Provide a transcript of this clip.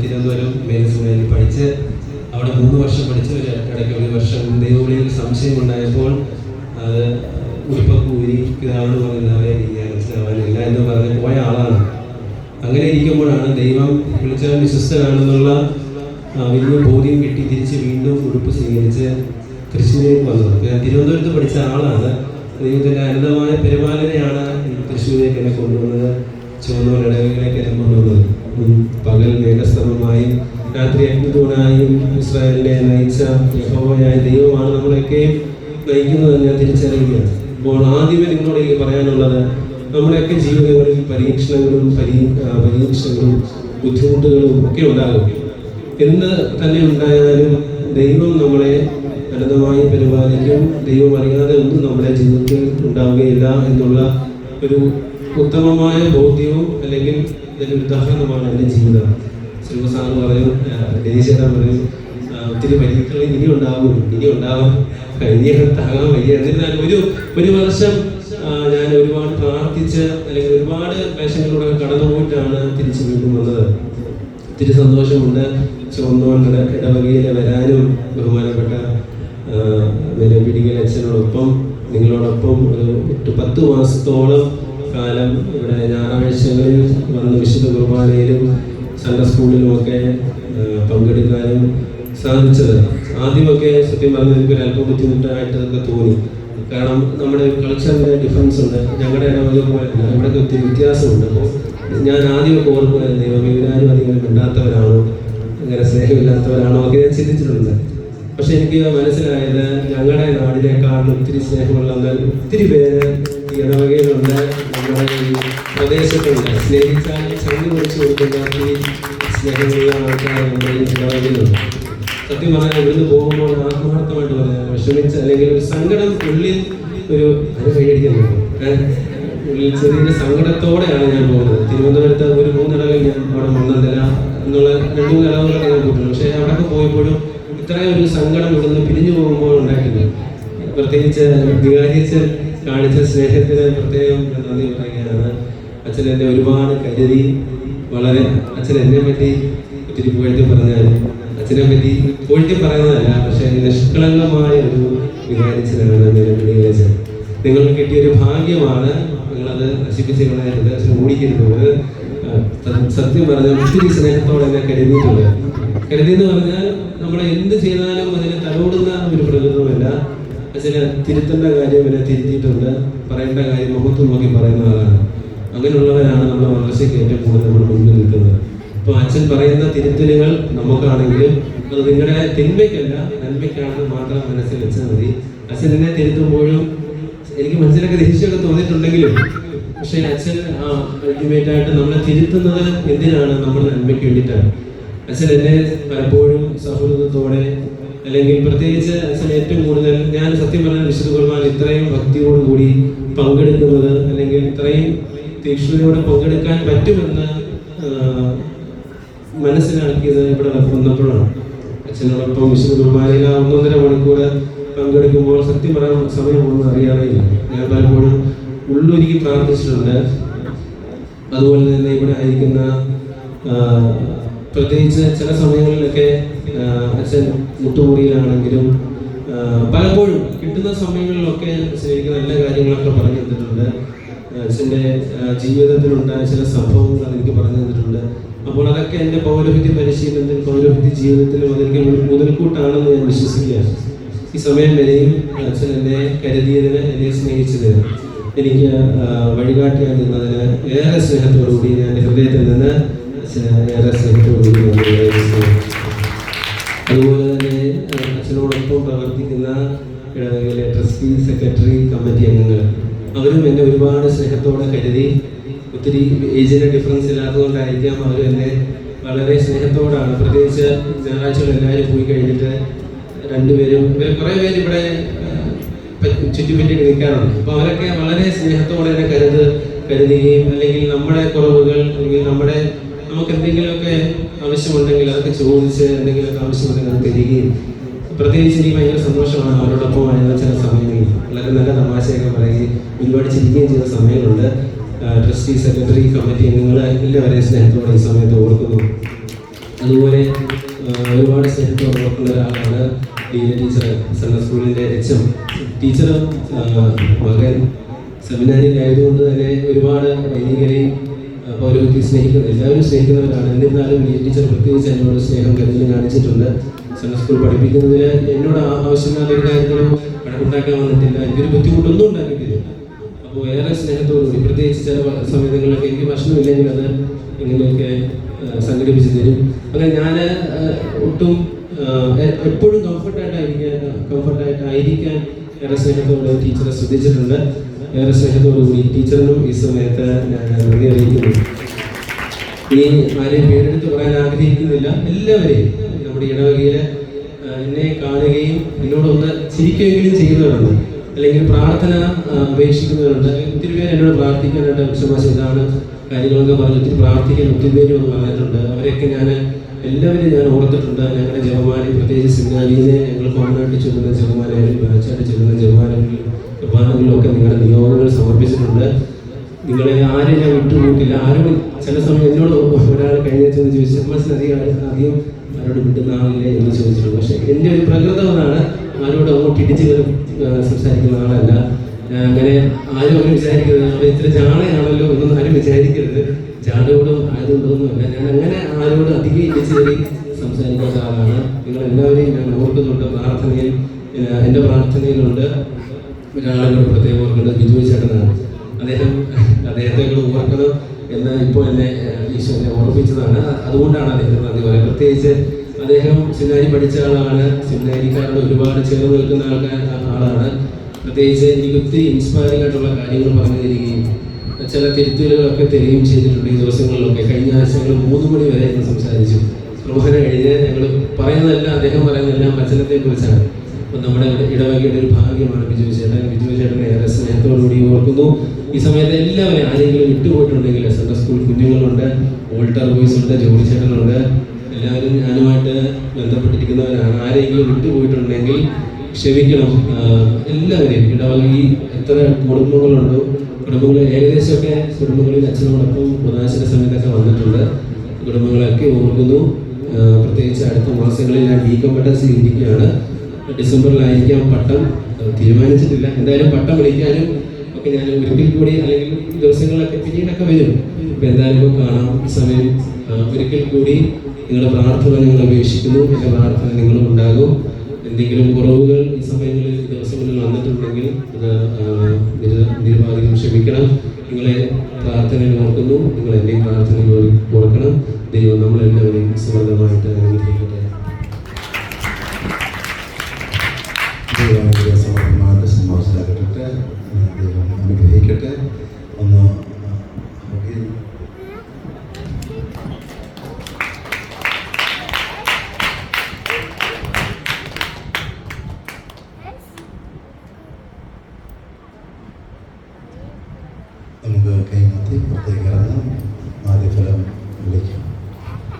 തിരുവനന്തപുരം മേൽസ് പഠിച്ച് അവിടെ മൂന്ന് വർഷം പഠിച്ച് ഒരു ഇടയ്ക്ക് ഒരു വർഷം ദൈവവിളിയിൽ സംശയം ഉണ്ടായപ്പോൾ അത് ഉരുപ്പൂരി ഊരി ഇതാണ് അവരെ എനിക്ക് മനസ്സിലാവാനില്ല എന്ന് പറഞ്ഞ് പോയ ആളാണ്. അങ്ങനെ ഇരിക്കുമ്പോഴാണ് ദൈവം വിളിച്ചാൽ വിശ്വസ്തനാണെന്നുള്ള വലിയ ബോധ്യം കിട്ടി തിരിച്ച് വീണ്ടും ഉടുപ്പ് സ്വീകരിച്ച് തൃശ്ശൂരേക്ക് വന്നത്. തിരുവനന്തപുരത്ത് പഠിച്ച ആളാണ്. ദൈവത്തിന്റെ അനന്തമായ പെരുമാലനെയാണ് തൃശ്ശൂരേക്ക് എന്നെ കൊണ്ടുവന്നത്. ചുവന്നവരിടവിലേക്ക് എന്നെ കൊണ്ടുവന്നത്. പകൽ മേഘസ്തമമായും രാത്രി അഗ്നിതൂണായും ഇസ്രായേലിനെ നയിച്ച യഹോവയായ ദൈവമാണ് നമ്മളെയൊക്കെയും നയിക്കുന്നത് ഞാൻ തിരിച്ചറിയുകയാണ്. അപ്പോൾ ആദ്യമേ നിങ്ങളോട് എനിക്ക് പറയാനുള്ളത് നമ്മുടെയൊക്കെ ജീവിതങ്ങളിൽ പരീക്ഷണങ്ങളും പരീ പരീക്ഷകളും ബുദ്ധിമുട്ടുകളും ഒക്കെ ഉണ്ടാകും. എന്ത് തന്നെ ഉണ്ടായാലും ദൈവം നമ്മളെ അനന്തമായി പരിപാലിക്കും. ദൈവം അറിയാതെ ഒന്നും നമ്മുടെ ജീവിതത്തിൽ ഉണ്ടാവുകയില്ല എന്നുള്ള ഒരു ഉത്തമമായ ബോധ്യവും അല്ലെങ്കിൽ ഇതിന്റെ ഉദാഹരണമാണ് എന്റെ ജീവിതം. ശ്രീമസാറ് പറയും ദേശീയത പറയും ഒത്തിരി പരീക്ഷകൾ ഇനി ഉണ്ടാകും ഇനി ഉണ്ടാകും താങ്ങാൻ വയ്യ എന്നിരുന്നാലും ഒരു ഒരു വർഷം ഞാൻ ഒരുപാട് പ്രാർത്ഥിച്ച് അല്ലെങ്കിൽ ഒരുപാട് വേഷങ്ങളിലൂടെ കടന്നു പോയിട്ടാണ് തിരിച്ചു വീണ്ടും വന്നത്. ഒത്തിരി സന്തോഷമുണ്ട്. ചുവന്നുകൊണ്ട് ഇടവകയിൽ വരാനും ബഹുമാനപ്പെട്ട നിലപിടിക്കൽ അച്ഛനോടൊപ്പം നിങ്ങളോടൊപ്പം ഒരു പത്ത് മാസത്തോളം കാലം ഇവിടെ ഞായറാഴ്ചകളിൽ വന്ന് വിശുദ്ധ കുർബാനയിലും സൺഡേ സ്കൂളിലുമൊക്കെ പങ്കെടുക്കാനും സാധിച്ചത് ആദ്യമൊക്കെ സത്യം പറഞ്ഞാൽ എനിക്ക് അല്പം ബുദ്ധിമുട്ടായിട്ടൊക്കെ തോന്നി. കാരണം നമ്മുടെ കൾച്ചറിന്റെ ഡിഫറൻസ് ഉണ്ട്. ഞങ്ങളുടെ ഇടവക പോലെ ഇവിടെയൊക്കെ ഒത്തിരി വ്യത്യാസമുണ്ട്. അപ്പോൾ ഞാൻ ആദ്യമൊക്കെ ഓർക്കുമായിരുന്നു ദൈവം ഇവരാരും അധികം മിണ്ടാത്തവരാണോ? അങ്ങനെ സ്നേഹമില്ലാത്തവരാണോ? ഒക്കെ ഞാൻ ചിന്തിച്ചിട്ടുണ്ട്. പക്ഷെ എനിക്ക് മനസ്സിലായത് ഞങ്ങളുടെ നാടിനേക്കാളും ഒത്തിരി സ്നേഹമുള്ള ഒത്തിരി പേര് ഇടവകയിലുണ്ട് നമ്മുടെ ഈ പ്രദേശത്തുണ്ട് സ്നേഹിച്ചാൽ ചങ്ങി കുറിച്ച് കൊടുക്കുന്ന ഈ സ്നേഹമുള്ള ആൾക്കാർ നമ്മുടെ ഈ ഇടവകയിലുണ്ട് സത്യം പറഞ്ഞാൽ ഇവിടുന്ന് പോകുമ്പോൾ ആത്മാർത്ഥമായിട്ട് പറയാം വിഷമിച്ച് അല്ലെങ്കിൽ ഒരു സങ്കടം ഉള്ളിൽ ഒരു അത് കൈയടിക്കുന്നുണ്ട് ഏഹ് ഉള്ളിൽ ചെറിയ സങ്കടത്തോടെയാണ് ഞാൻ പോകുന്നത് തിരുവനന്തപുരത്ത് ഒരു മൂന്നിടവിൽ ഞാൻ അവിടെ മണ്ണന്തല എന്നുള്ള രണ്ട് മൂന്ന് ഇടവുകളൊക്കെ ഞാൻ പോയിട്ടുണ്ട് പക്ഷേ അവിടെയൊക്കെ പോയപ്പോഴും ഇത്രയും ഒരു സങ്കടം ഇവിടുന്ന് പിരിഞ്ഞു പോകുമ്പോൾ ഉണ്ടായിട്ടില്ല പ്രത്യേകിച്ച് വികാരിച്ച് കാണിച്ച സ്നേഹത്തിന് പ്രത്യേകം നന്ദി പറയുകയാണ്. അച്ഛൻ എന്നെ ഒരുപാട് കരുതി വളരെ അച്ഛൻ എന്നെ പറ്റി ഒത്തിരി പോയിട്ട് പറഞ്ഞാൽ അച്ഛനെ പറ്റി പോയിട്ട് പറയുന്നതല്ല പക്ഷെ നിഷ്കളങ്കമായ ഒരു വികാരിച്ചനാണ് നിലവിളിയച്ഛൻ നിങ്ങൾക്ക് കിട്ടിയൊരു ഭാഗ്യമാണ് നിങ്ങളത് നശിപ്പിച്ച് കളയരുത് അച്ഛൻ ഓടിക്കരുത്. സത്യം പറഞ്ഞാൽ ഒത്തിരി സ്നേഹത്തോടെ എന്നെ കരുതിയിട്ടുണ്ട്. കരുതി എന്ന് പറഞ്ഞാൽ നമ്മൾ എന്ത് ചെയ്താലും അതിനെ തലോടുന്ന ഒരു പ്രകൃതമല്ല അച്ഛന് തിരുത്തേണ്ട കാര്യം എന്നെ തിരുത്തിയിട്ടുണ്ട്. പറയേണ്ട കാര്യം മുഖത്ത് നോക്കി പറയുന്ന ആളാണ്. അങ്ങനെയുള്ളവരാണ് നമ്മുടെ വളർച്ചയ്ക്ക് ഏറ്റവും കൂടുതൽ നമ്മൾ മുന്നിൽ നിൽക്കുന്നത്. അപ്പോൾ അച്ഛൻ പറയുന്ന തിരുത്തലുകൾ നമുക്കാണെങ്കിലും അത് നിങ്ങളുടെ തിന്മയ്ക്കല്ല നന്മയ്ക്കാണെന്ന് മാത്രം മനസ്സിൽ വെച്ചാൽ മതി. അച്ഛൻ എന്നെ തിരുത്തുമ്പോഴും എനിക്ക് മനസ്സിലൊക്കെ ദേഷ്യമൊക്കെ തോന്നിയിട്ടുണ്ടെങ്കിലും പക്ഷേ അച്ഛൻ അൾട്ടിമേറ്റ് ആയിട്ട് നമ്മളെ തിരുത്തുന്നത് എന്തിനാണ്? നമ്മുടെ നന്മയ്ക്ക് വേണ്ടിയിട്ടാണ്. അച്ഛൻ എന്നെ പലപ്പോഴും സൗഹൃദത്തോടെ അല്ലെങ്കിൽ പ്രത്യേകിച്ച് അച്ഛൻ ഏറ്റവും കൂടുതൽ ഞാൻ സത്യം പറഞ്ഞാൽ വിശുദ്ധ കുർബാന ഇത്രയും ഭക്തിയോടുകൂടി പങ്കെടുക്കുന്നത് അല്ലെങ്കിൽ ഇത്രയും തീക്ഷ്ണതയോടെ പങ്കെടുക്കാൻ പറ്റുമെന്ന് മനസ്സിലാക്കിയത് ഇവിടെ വന്നപ്പോഴാണ്. അച്ഛനോടൊപ്പം വിശുദ്ധ കുർബാനയിൽ ആ ഒന്നൊന്നര മണിക്കൂർ പങ്കെടുക്കുമ്പോൾ സത്യം പറയാൻ സമയമൊന്നും അറിയാറില്ല ഞാൻ പലപ്പോഴും ഉള്ളൊരുക്കി പ്രാർത്ഥിച്ചിട്ടുണ്ട്. അതുപോലെ തന്നെ ഇവിടെ ആയിരിക്കുന്ന പ്രത്യേകിച്ച് ചില സമയങ്ങളിലൊക്കെ അച്ഛൻ മുട്ടുമുറിയിലാണെങ്കിലും പലപ്പോഴും കിട്ടുന്ന സമയങ്ങളിലൊക്കെ ശരിക്കും നല്ല കാര്യങ്ങളൊക്കെ പറഞ്ഞു തന്നിട്ടുണ്ട്. അച്ഛന്റെ ജീവിതത്തിലുണ്ടായ ചില സംഭവങ്ങൾ എനിക്ക് പറഞ്ഞു തന്നിട്ടുണ്ട്. അപ്പോൾ അതൊക്കെ എന്റെ പൗരോഹിത്യ പരിശീലനത്തിൽ പൗരോഹിത്യ ജീവിതത്തിലും അതെനിക്ക് മുതൽ- മുതൽക്കൂട്ടാണെന്ന് ഞാൻ വിശ്വസിക്കുകയാണ്. ഈ സമയം വരെയും അച്ഛൻ എന്നെ കരുതിയതിന് എന്നെ സ്നേഹിച്ചതിന് എനിക്ക് വഴികാട്ടിയായി നിന്നതിന് ഏറെ സ്നേഹത്തോടുകൂടി ഞാൻ ഹൃദയത്തിൽ നിന്ന് അച്ഛന് ഏറെ സ്നേഹത്തോടുകൂടി നന്ദി അറിയിക്കുന്നു. അതുപോലെ തന്നെ അച്ഛനോടൊപ്പം പ്രവർത്തിക്കുന്ന ഇടവകയിലെ ട്രസ്റ്റി സെക്രട്ടറി കമ്മിറ്റി അംഗങ്ങൾ അവരും എന്നെ ഒരുപാട് സ്നേഹത്തോടെ കരുതി ഒത്തിരി ഏജിന്റെ ഡിഫറൻസ് ഇല്ലാത്തതുകൊണ്ടായിരിക്കാം അവർ എന്നെ വളരെ സ്നേഹത്തോടാണ് പ്രത്യേകിച്ച് ഞായറാഴ്ചകൾ എല്ലാവരും പോയി കഴിഞ്ഞിട്ട് രണ്ടുപേരും ഇവർ കുറേ പേര് ഇവിടെ ചുറ്റുപറ്റി നിൽക്കാറുണ്ട് അപ്പോൾ അവരൊക്കെ വളരെ സ്നേഹത്തോടെ എന്നെ കരുത് കരുതുകയും അല്ലെങ്കിൽ നമ്മുടെ കുറവുകൾ അല്ലെങ്കിൽ നമ്മുടെ നമുക്ക് എന്തെങ്കിലുമൊക്കെ ആവശ്യമുണ്ടെങ്കിൽ അതൊക്കെ ചോദിച്ച് എന്തെങ്കിലുമൊക്കെ ആവശ്യമുണ്ടെങ്കിൽ അത് തരികയും. പ്രത്യേകിച്ച് എനിക്ക് ഭയങ്കര സന്തോഷമാണ് അവരോടൊപ്പം ആയിരുന്ന ചില സമയങ്ങളിൽ വളരെ നല്ല തമാശയൊക്കെ പറയുകയും ഒരുപാട് ചിരിക്കുകയും ചെയ്ത സമയങ്ങളുണ്ട്. ട്രസ്റ്റി സെക്രട്ടറി കമ്മിറ്റി അംഗങ്ങൾ എല്ലാവരെയും സ്നേഹത്തോടെ ഈ സമയത്ത് ഓർക്കുന്നു. അതുപോലെ ഒരുപാട് സ്നേഹത്തോടെ ഓർക്കുന്ന ഒരാളാണ് ലീല ടീച്ചർ സെൻട്രൽ സ്കൂളിന്റെ എച്ച് എം. ടീച്ചർ മകൻ. സെമിനാരിൽ ആയതുകൊണ്ട് തന്നെ ഒരുപാട് വൈദികരെയും ആ, പൗരോഹിത്യം സ്നേഹിക്കുന്ന എല്ലാവരും സ്നേഹിക്കുന്നവരാണ്. എന്നിരുന്നാലും ഈ ടീച്ചർ പ്രത്യേകിച്ച് എന്നോട് സ്നേഹം കരുതൽ കാണിച്ചിട്ടുണ്ട്. സൺഡേ സ്കൂൾ പഠിപ്പിക്കുന്നതിന് എന്നോട് ആവശ്യമില്ലാത്ത ഒരു കാര്യത്തിലും വഴക്കുണ്ടാക്കാൻ വന്നിട്ടില്ല. എനിക്കൊരു ബുദ്ധിമുട്ടൊന്നും ഉണ്ടാക്കിയിട്ടില്ല. അപ്പോൾ ഏറെ സ്നേഹത്തോടുകൂടി പ്രത്യേകിച്ച് ചില സമയങ്ങളിലൊക്കെ എനിക്ക് ഭക്ഷണമില്ലെങ്കിൽ അത് ഇങ്ങനെയൊക്കെ ആ, സംഘടിപ്പിച്ച് തരും. അങ്ങനെ ഞാൻ ഒട്ടും എപ്പോഴും കംഫർട്ടായിട്ടായിരിക്കാൻ കംഫർട്ടായിട്ടായിരിക്കാൻ ഏറെ സ്നേഹത്തോടെ ടീച്ചറെ ശ്രദ്ധിച്ചിട്ടുണ്ട്. ഏറെ സ്നേഹത്തോടുകൂടി ടീച്ചറിനും ഈ സമയത്ത് ഞാൻ നന്ദി അറിയിക്കുന്നു. ഈ ആരെയും പേരെടുത്ത് പറയാൻ ആഗ്രഹിക്കുന്നില്ല. എല്ലാവരെയും നമ്മുടെ ഇടവകയിലെ എന്നെ കാണുകയും എന്നോടൊന്ന് ചിരിക്കുകയെങ്കിലും ചെയ്യുന്നവരുണ്ട്. അല്ലെങ്കിൽ പ്രാർത്ഥന അപേക്ഷിക്കുന്നവരുണ്ട്. ഒത്തിരി പേര് എന്നോട് പ്രാർത്ഥിക്കാനായിട്ട് വിശ്വാസം ഇതാണ് കാര്യങ്ങളൊക്കെ പറഞ്ഞ് ഒത്തിരി പ്രാർത്ഥിക്കാൻ ഒത്തിരി പേര് പറഞ്ഞിട്ടുണ്ട്. അവരെയൊക്കെ ഞാൻ എല്ലാവരെയും ഞാൻ ഓർത്തിട്ടുണ്ട്. ഞങ്ങളുടെ ജവമാരി പ്രത്യേകിച്ച് സിംഗാലിയിലെ ഞങ്ങൾ കോമണായിട്ട് ചെല്ലുന്ന ജവമാരായാലും ബാച്ചായിട്ട് ചെല്ലുന്ന ജപമാലകളിലും കുർബാനകളിലും ഒക്കെ നിങ്ങളുടെ നിയോഗങ്ങൾ സമർപ്പിച്ചിട്ടുണ്ട്. നിങ്ങളെ ആരെയും ഞാൻ വിട്ടുപോയിട്ടില്ല. ആരും ചില സമയം എന്നോട് ഒരാൾ കഴിഞ്ഞ ചെന്ന് ചോദിച്ചു മനസ്സിന് അധികം അധികം ആരോട് വിട്ടുന്ന ആളില്ലേ? എന്ന് ചോദിച്ചിട്ടുണ്ട്. പക്ഷേ എന്റെ ഒരു പ്രകൃതം എന്നാണ് ആരോട് അങ്ങോട്ട് സംസാരിക്കുന്ന ആളല്ല. അങ്ങനെ ആരും അങ്ങനെ വിചാരിക്കരുത്. അവർ ഇത്ര ജാണയാണല്ലോ എന്നൊന്നും ആരും വിചാരിക്കരുത്. ജാടയോടും ആയതുകൊണ്ടൊന്നുമല്ല ഞാൻ അങ്ങനെ ആരോട് അധികം ഇടിച്ച് കയറി സംസാരിക്കാത്ത ആളാണ്. നിങ്ങൾ എല്ലാവരെയും ഞാൻ ഓർക്കുന്നുണ്ട്. പ്രാർത്ഥനയിൽ എന്റെ പ്രാർത്ഥനയിലുണ്ട്. ഒരാളുകൾ പ്രത്യേകം ഓർക്കുന്നത് ബിജു ചേട്ടനാണ്. അദ്ദേഹം അദ്ദേഹത്തെ കൂടെ ഓർക്കണം എന്ന് ഇപ്പോൾ എന്നെ ഈശ്വരനെ ഓർമ്മിച്ചതാണ് അതുകൊണ്ടാണ് അദ്ദേഹത്തിന് നന്ദി പറയുന്നത്. പ്രത്യേകിച്ച് അദ്ദേഹം സിന്നാരി പഠിച്ച ആളാണ്. സിന്നാരിക്കാരുടെ ഒരുപാട് ചേർന്ന് നിൽക്കുന്ന ആൾക്കാർ ആളാണ്. പ്രത്യേകിച്ച് എനിക്ക് ഒത്തിരി ഇൻസ്പയറിംഗ് ആയിട്ടുള്ള കാര്യങ്ങൾ പറഞ്ഞു തരികയും ചില തിരുത്തലുകളൊക്കെ തരികയും ചെയ്തിട്ടുണ്ട് ഈ ദിവസങ്ങളിലൊക്കെ. കഴിഞ്ഞ ആഴ്ച ഞങ്ങൾ മൂന്ന് മണി വരെ ഇന്ന് സംസാരിച്ചു. പ്രബോധന കഴിഞ്ഞ് ഞങ്ങൾ പറയുന്നതെല്ലാം അദ്ദേഹം പറയുന്നതെല്ലാം വചനത്തെ കുറിച്ചാണ് അപ്പൊ നമ്മുടെ ഇടവകയുടെ ഒരു ഭാഗ്യമാണ് ബിജു ചേട്ടൻ. ബിജു ചേട്ടനെ ഏറെ സ്നേഹത്തോടുകൂടി ഓർക്കുന്നു. ഈ സമയത്ത് എല്ലാവരും ആരെങ്കിലും വിട്ടുപോയിട്ടുണ്ടെങ്കിൽ സെൻട്രൽ സ്കൂൾ കുഞ്ഞുങ്ങളുണ്ട് ഓൾട്ടർ ബോയ്സ് ഉണ്ട് ജോലി ചേട്ടനുണ്ട്. എല്ലാവരും ഞാനുമായിട്ട് ബന്ധപ്പെട്ടിരിക്കുന്നവരാണ്. ആരെങ്കിലും വിട്ടുപോയിട്ടുണ്ടെങ്കിൽ ക്ഷമിക്കണം. എല്ലാവരെയും ഇടവക എത്ര കുടുംബങ്ങളുണ്ടോ. കുടുംബങ്ങൾ ഏകദേശമൊക്കെ കുടുംബങ്ങളിൽ അച്ഛനോടൊപ്പം ബുധനാഴ്ചയുടെ സമയത്തൊക്കെ വന്നിട്ടുണ്ട്. കുടുംബങ്ങളൊക്കെ ഓർക്കുന്നു. പ്രത്യേകിച്ച് അടുത്ത മാസങ്ങളിൽ ഞാൻ ഡീ സ്വീകരിക്കുകയാണ് ഡിസംബറിലായിരിക്കാം പട്ടം. തീരുമാനിച്ചിട്ടില്ല. എന്തായാലും പട്ടം വിളിക്കാനും ഒക്കെ ഞാൻ ഒരിക്കൽ കൂടി അല്ലെങ്കിൽ ദിവസങ്ങളൊക്കെ പിന്നീടൊക്കെ വരും. ഇപ്പം എന്തായാലും കാണാം. ഈ സമയം ഒരിക്കൽ കൂടി നിങ്ങളുടെ പ്രാർത്ഥന നിങ്ങൾ അപേക്ഷിക്കുന്നു. എന്റെ പ്രാർത്ഥന നിങ്ങളും ഉണ്ടാകും. എന്തെങ്കിലും കുറവുകൾ ഈ സമയങ്ങളിൽ ദിവസങ്ങളിൽ വന്നിട്ടുണ്ടെങ്കിൽ അത് നിരുപാധികം ക്ഷമിക്കണം. നിങ്ങളെ പ്രാർത്ഥനയിൽ ഓർക്കുന്നു. നിങ്ങൾ എന്റെയും പ്രാർത്ഥനയിൽ ഓർക്കണം. ദൈവം നമ്മളെല്ലാവരെയും സമൃദ്ധമായിട്ട് അനുഗ്രഹിക്കട്ടെ.